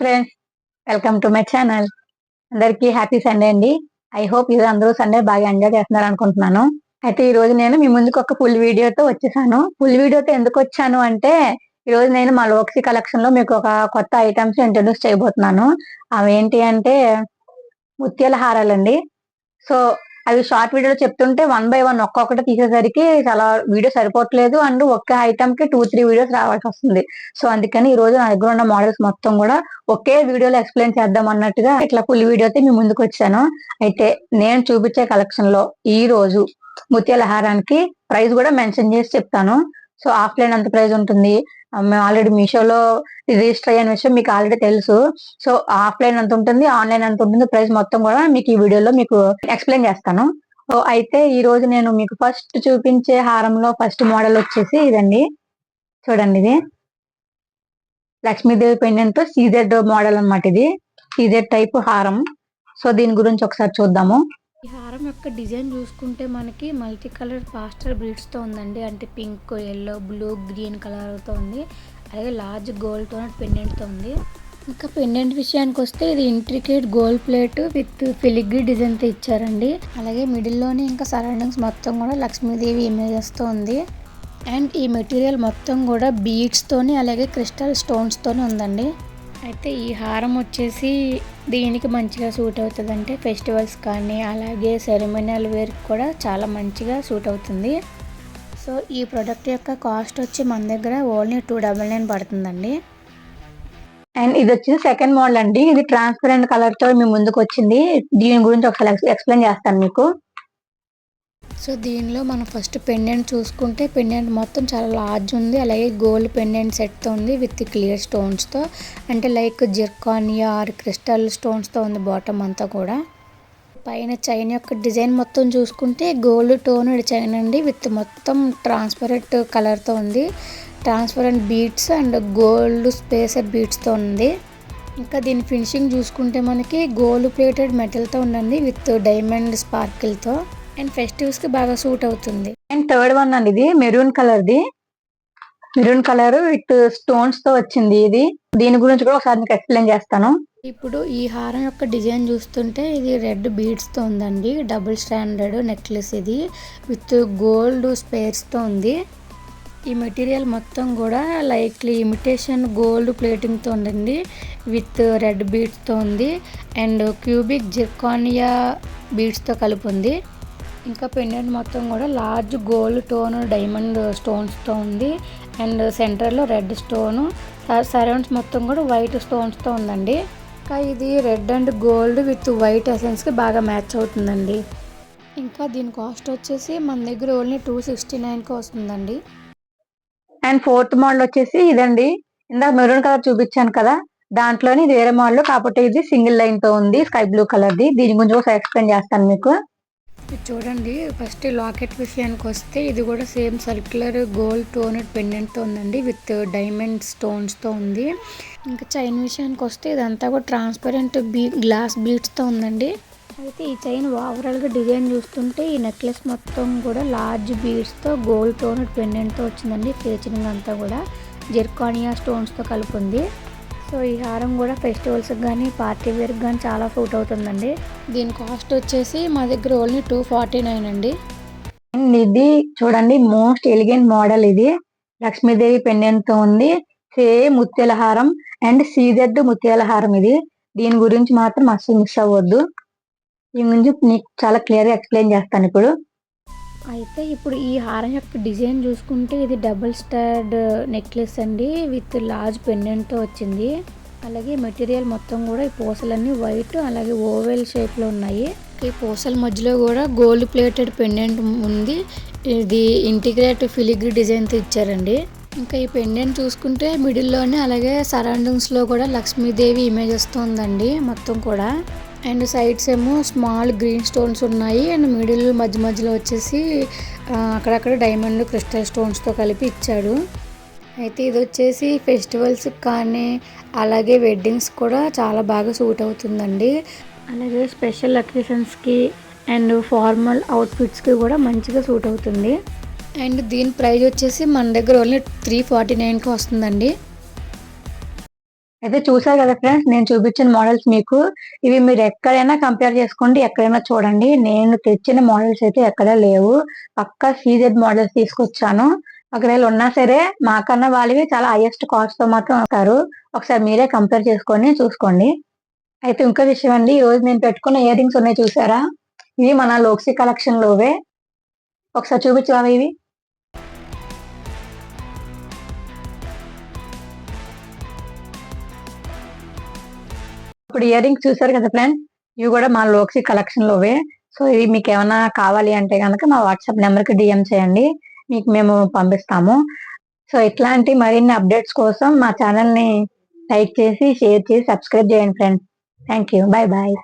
Friends welcome to my channel అందరికీ happy Sunday అండి. I hope ఇది అందరూ సండే బాగా ఎంజాయ్ చేస్తున్నారు అనుకుంటున్నాను. అయితే ఈ రోజు నేను మీ ముందుకు ఒక ఫుల్ వీడియోతో వచ్చేసాను. ఫుల్ వీడియోతో ఎందుకు వచ్చాను అంటే ఈ రోజు నేను మా లోక్సీ కలెక్షన్లో మీకు ఒక కొత్త ఐటమ్స్ ఇంట్రొడ్యూస్ చేయబోతున్నాను. అవి ఏంటి అంటే ముత్యాల హారాలండి. సో అవి షార్ట్ వీడియోలో చెప్తుంటే వన్ బై వన్ ఒక్కొక్కటి తీసేసరికి చాలా వీడియో సరిపోవట్లేదు అండ్ ఒక్క ఐటమ్కి టూ త్రీ వీడియోస్ రావాల్సి వస్తుంది. సో అందుకని ఈ రోజు నా దగ్గర ఉన్న మోడల్స్ మొత్తం కూడా ఒకే వీడియోలో ఎక్స్ప్లెయిన్ చేద్దాం అన్నట్టుగా ఇట్లా ఫుల్ వీడియో అయితే మీ ముందుకు వచ్చాను. అయితే నేను చూపించే కలెక్షన్లో ఈ రోజు ముత్యాల హారానికి ప్రైస్ కూడా మెన్షన్ చేసి చెప్తాను. సో ఆఫ్లైన్ అంత ప్రైస్ ఉంటుంది. మేము ఆల్రెడీ మీషోలో రిజిస్టర్ అయిన విషయం మీకు ఆల్రెడీ తెలుసు. సో ఆఫ్లైన్ అంత ఉంటుంది ఆన్లైన్ అంత ఉంటుంది. ప్రైస్ మొత్తం కూడా మీకు ఈ వీడియోలో మీకు ఎక్స్ప్లెయిన్ చేస్తాను. సో అయితే ఈ రోజు నేను మీకు ఫస్ట్ చూపించే హారంలో ఫస్ట్ మోడల్ వచ్చేసి ఇదండి. చూడండి ఇది. లక్ష్మీదేవి పెండెంట్ సీజెడ్ మోడల్ అన్నమాట ఇది. సీజెడ్ టైప్ హారం. సో దీని గురించి ఒకసారి చూద్దాము. ఈ హారం యొక్క డిజైన్ చూసుకుంటే మనకి మల్టీ కలర్ పాస్టర్ బీడ్స్తో ఉందండి. అంటే పింక్ ఎల్లో బ్లూ గ్రీన్ కలర్తో ఉంది. అలాగే లార్జ్ గోల్డ్ టోన్ పెండెంట్తో ఉంది. ఇంకా పెండెంట్ విషయానికి వస్తే ఇది intricate gold plate with filigree డిజైన్తో ఇచ్చారండి. అలాగే మిడిల్లోనే ఇంకా సరౌండింగ్స్ మొత్తం కూడా లక్ష్మీదేవి ఇమేజెస్తో ఉంది. అండ్ ఈ మెటీరియల్ మొత్తం కూడా బీడ్స్తోని అలాగే క్రిస్టల్ స్టోన్స్తోనే ఉందండి. అయితే ఈ హారం వచ్చేసి దీనికి మంచిగా సూట్ అవుతుంది అంటే ఫెస్టివల్స్ కానీ అలాగే సెరమోనియల్ వేర్ కూడా చాలా మంచిగా సూట్ అవుతుంది. సో ఈ ప్రోడక్ట్ యొక్క కాస్ట్ వచ్చి మన దగ్గర ఓన్లీ టూ డబల్ నైన్ పడుతుందండి. అండ్ ఇది వచ్చేసి సెకండ్ మోడల్ అండి. ఇది ట్రాన్స్పరెంట్ కలర్తో మీ ముందుకు వచ్చింది. దీని గురించి ఒకసారి ఎక్స్ప్లెయిన్ చేస్తాను మీకు. సో దీనిలో మనం ఫస్ట్ పెండెంట్ చూసుకుంటే పెండెంట్ మొత్తం చాలా లార్జ్ ఉంది. అలాగే గోల్డ్ పెండెంట్ సెట్తో ఉంది విత్ క్లియర్ స్టోన్స్తో అంటే లైక్ జిర్కానియా ఆర్ క్రిస్టల్ స్టోన్స్తో ఉంది బాటమ్ అంతా కూడా. పైన చైన్ యొక్క డిజైన్ మొత్తం చూసుకుంటే గోల్డ్ టోన్ చైన్ అండి. విత్ మొత్తం ట్రాన్స్పరెంట్ కలర్తో ఉంది. Transparent beads and gold spacer బీట్స్తో ఉంది. ఇంకా దీని ఫినిషింగ్ చూసుకుంటే మనకి గోల్డ్ ప్లేటెడ్ మెటల్తో ఉందండి. విత్ డైమండ్ స్పార్కిల్తో అండ్ ఫెస్టివ్స్కి బాగా సూట్ అవుతుంది. అండ్ థర్డ్ వన్ అండి ఇది మెరూన్ కలర్ ది. మెరూన్ కలర్ విత్ స్టోన్స్తో వచ్చింది ఇది. దీని గురించి కూడా ఒకసారి మీకు ఎక్స్ప్లెయిన్ చేస్తాను. ఇప్పుడు ఈ హారం యొక్క డిజైన్ చూస్తుంటే ఇది రెడ్ బీడ్స్తో ఉందండి. డబుల్ స్టాండర్డ్ నెక్లెస్ ఇది. విత్ గోల్డ్ స్పేర్స్తో ఉంది. ఈ మెటీరియల్ మొత్తం కూడా లైక్లీ ఇమిటేషన్ గోల్డ్ ప్లేటింగ్తో ఉందండి. విత్ రెడ్ బీడ్స్తో ఉంది. అండ్ క్యూబిక్ జిర్కానియా బీడ్స్తో కలిపి ఉంది ఇంకా పెండెంట్ మొత్తం కూడా లార్జ్ గోల్డ్ టోన్ డైమండ్ స్టోన్స్తో ఉంది. అండ్ సెంటర్లో రెడ్ స్టోను సరౌండ్స్ మొత్తం కూడా వైట్ స్టోన్స్తో ఉందండి. ఇంకా ఇది red and gold with white ఎసెన్స్కి బాగా మ్యాచ్ అవుతుందండి. ఇంకా దీని కాస్ట్ వచ్చేసి మన దగ్గర ఓన్లీ టూ సిక్స్టీ నైన్కి వస్తుందండి. అండ్ ఫోర్త్ మోడల్ వచ్చేసి ఇదండి. ఇందాక మెరూన్ కలర్ చూపించాను కదా. దాంట్లోని ఇది వేరే మోడల్ కాబట్టి ఇది సింగిల్ లైన్తో ఉంది స్కై బ్లూ కలర్ది దీని గురించి ఒకసారి ఎక్స్ప్లెయిన్ చేస్తాను మీకు. చూడండి ఫస్ట్ లాకెట్ విషయానికి వస్తే ఇది కూడా సేమ్ సర్క్యులర్ గోల్డ్ టోనెడ్ పెండెంట్తో ఉందండి విత్ డైమండ్ స్టోన్స్తో ఉంది. ఇంకా చైన్ విషయానికి వస్తే ఇదంతా కూడా ట్రాన్స్పరెంట్ బీ గ్లాస్ బీట్స్తో ఉందండి. అయితే ఈ చైన్ ఓవరాల్గా డిజైన్ చూస్తుంటే ఈ నెక్లెస్ మొత్తం కూడా లార్జ్ బీడ్స్తో గోల్డ్ టోనెడ్ పెండెంట్తో వచ్చిందండి ఫీచరింగ్ అంతా కూడా. జెర్కానియా స్టోన్స్తో కలిపి ఉంది. సో ఈ హారం కూడా ఫెస్టివల్స్కి కానీ పార్టీ వేర్కి కానీ చాలా సూట్ అవుతుందండి. దీని కాస్ట్ వచ్చేసి మా దగ్గర ఓన్లీ టూ ఫార్టీ నైన్ అండి. అండ్ ఇది చూడండి మోస్ట్ ఎలిగెంట్ మోడల్ ఇది. లక్ష్మీదేవి పెండెంట్తో ఉంది. సేమ్ ముత్యాల హారం అండ్ సీజెడ్ ముత్యాల హారం ఇది. దీని గురించి మాత్రం అస్సలు మిస్ అవ్వద్దు. దీని గురించి నీకు చాలా క్లియర్గా ఎక్స్ప్లెయిన్ చేస్తాను ఇప్పుడు. అయితే ఇప్పుడు ఈ హారం యొక్క డిజైన్ చూసుకుంటే ఇది డబుల్ స్టార్డ్ నెక్లెస్ అండి విత్ లార్జ్ పెండెంట్తో వచ్చింది. అలాగే మెటీరియల్ మొత్తం కూడా ఈ పూసలన్నీ వైట్ అలాగే ఓవెల్ షేప్లో ఉన్నాయి. ఈ పూసల మధ్యలో కూడా గోల్డ్ ప్లేటెడ్ పెండెంట్ ఉంది. ఇది ఇంటిగ్రేట్ ఫిలిగ్రీ డిజైన్తో ఇచ్చారండి. ఇంకా ఈ పెండెంట్ చూసుకుంటే మిడిల్లోనే అలాగే సరౌండింగ్స్లో కూడా లక్ష్మీదేవి ఇమేజ్ ఉందండి మొత్తం కూడా. అండ్ సైడ్స్ ఏమో స్మాల్ గ్రీన్ స్టోన్స్ ఉన్నాయి అండ్ మిడిల్ మధ్య మధ్యలో వచ్చేసి అక్కడక్కడ డైమండ్ క్రిస్టల్ స్టోన్స్తో కలిపి ఇచ్చాడు. అయితే ఇది వచ్చేసి ఫెస్టివల్స్ కానీ అలాగే వెడ్డింగ్స్ కూడా చాలా బాగా సూట్ అవుతుందండి. అలాగే స్పెషల్ అకేషన్స్కి అండ్ ఫార్మల్ అవుట్ఫిట్స్కి కూడా మంచిగా సూట్ అవుతుంది. అండ్ దీని ప్రైస్ వచ్చేసి మన దగ్గర ఓన్లీ త్రీ ఫార్టీ నైన్కి వస్తుందండి. అయితే చూసారు కదా ఫ్రెండ్స్ నేను చూపించిన మోడల్స్ మీకు. ఇవి మీరు ఎక్కడైనా కంపేర్ చేసుకోండి ఎక్కడైనా చూడండి. నేను తెచ్చిన మోడల్స్ అయితే ఎక్కడ లేవు. పక్కా సీజెడ్ మోడల్స్ తీసుకొచ్చాను. ఒకవేళ ఉన్నా సరే మాకన్నా వాళ్ళవి చాలా హైయెస్ట్ కాస్ట్తో మాత్రం వస్తారు ఒకసారి మీరే కంపేర్ చేసుకొని చూసుకోండి. అయితే ఇంకో విషయం అండి ఈ రోజు నేను పెట్టుకున్న ఇయర్ రింగ్స్ ఉన్నాయి చూసారా? ఇవి మన లోక్సీ కలెక్షన్ లోవే. ఒకసారి చూపించావా ఇవి ఇప్పుడు ఇయర్ రింగ్స్ చూసారు కదా ఫ్రెండ్స్ ఇవి కూడా మా లోక్సీ కలెక్షన్ లోవే సో ఇవి మీకు ఏమైనా కావాలి అంటే కనుక మా వాట్సాప్ నెంబర్కి డిఎం చేయండి. మీకు మేము పంపిస్తాము. సో ఇట్లాంటి మరిన్ని అప్డేట్స్ కోసం మా ఛానల్ని లైక్ చేసి షేర్ చేసి సబ్స్క్రైబ్ చేయండి friends thank you bye bye